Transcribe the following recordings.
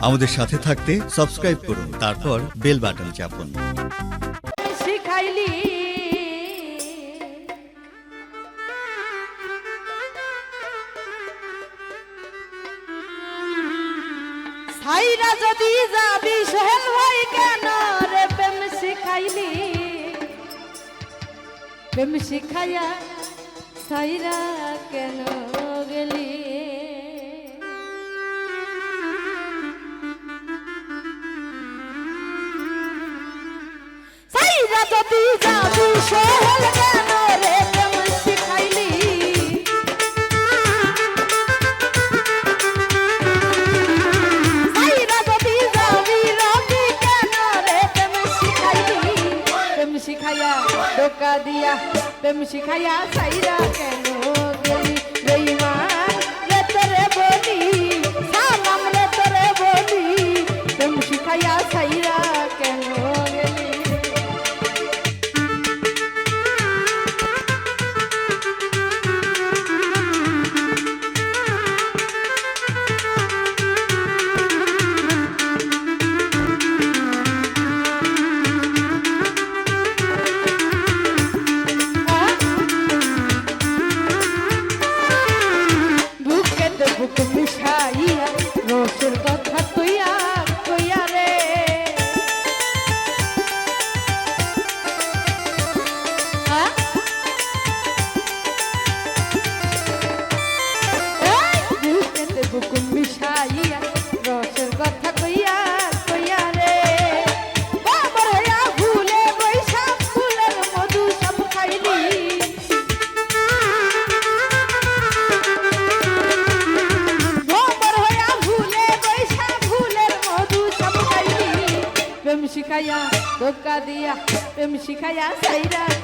আমাদের সাথে থাকতে সাবস্ক্রাইব করুন, তারপর বেল বাটন চাপুন। যদি যাবি সোহেল ভাই কেন রে প্রেম শিখাইলি? প্রেম শিখাইয়া সাইরা কেন গেলি? প্রেম শিখাইয়া ধোকা দিয়া প্রেম শিখাইয়া সাইরা ধোকা দিয়া প্রেম শিখাইয়া সাইরা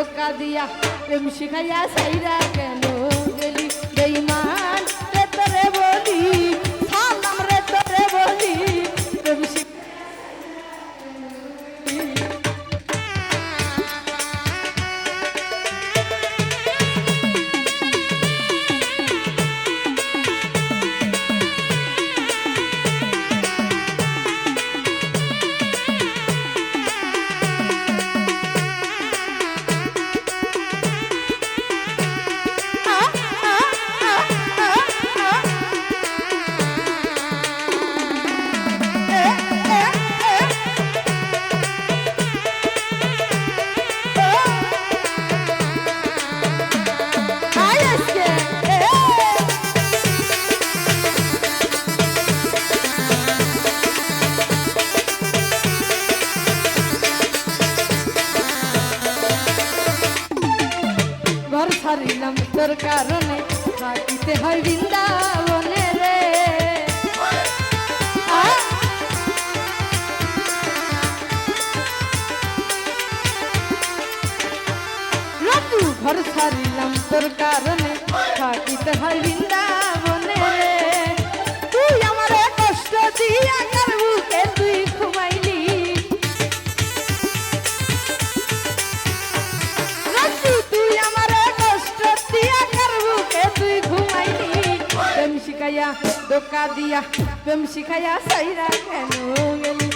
ধোকা দিয়া প্রেম শিখাইয়া সাইরা কেন গেলি বেঈমান? হারিলাম তোর কারণে থাকিতে হয় বৃন্দাবনে ঘর সারিলাম তোর কারণে থাকিতে হয় বৃন্দাবনে তুই আমার কষ্ট দিয়া দোকা দিয়া প্রেম শিখাইয়া সাইরা কেন গেলি?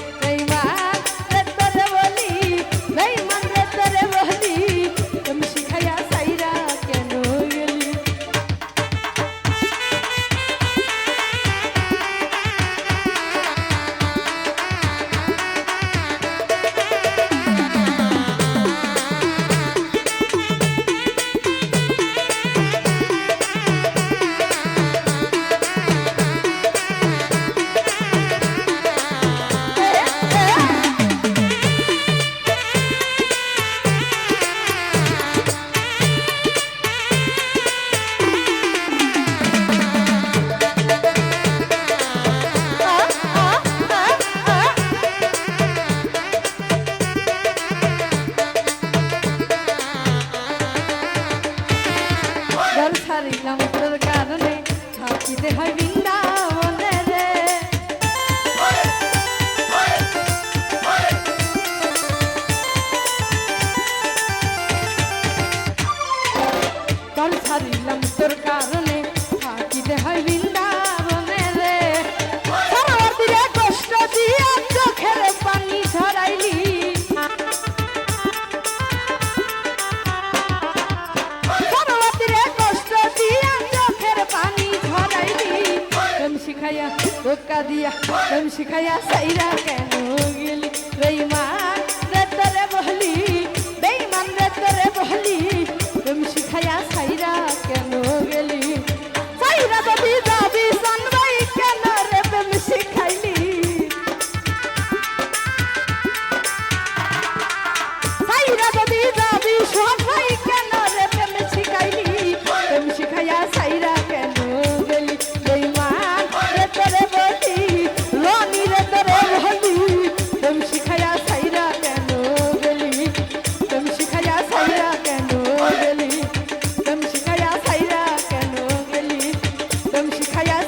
শিখাইয়া টোকা দিয়া প্রেম শিখাইয়া সাইরা কেন গেলি রে মা?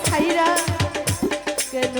ছাইরা কেন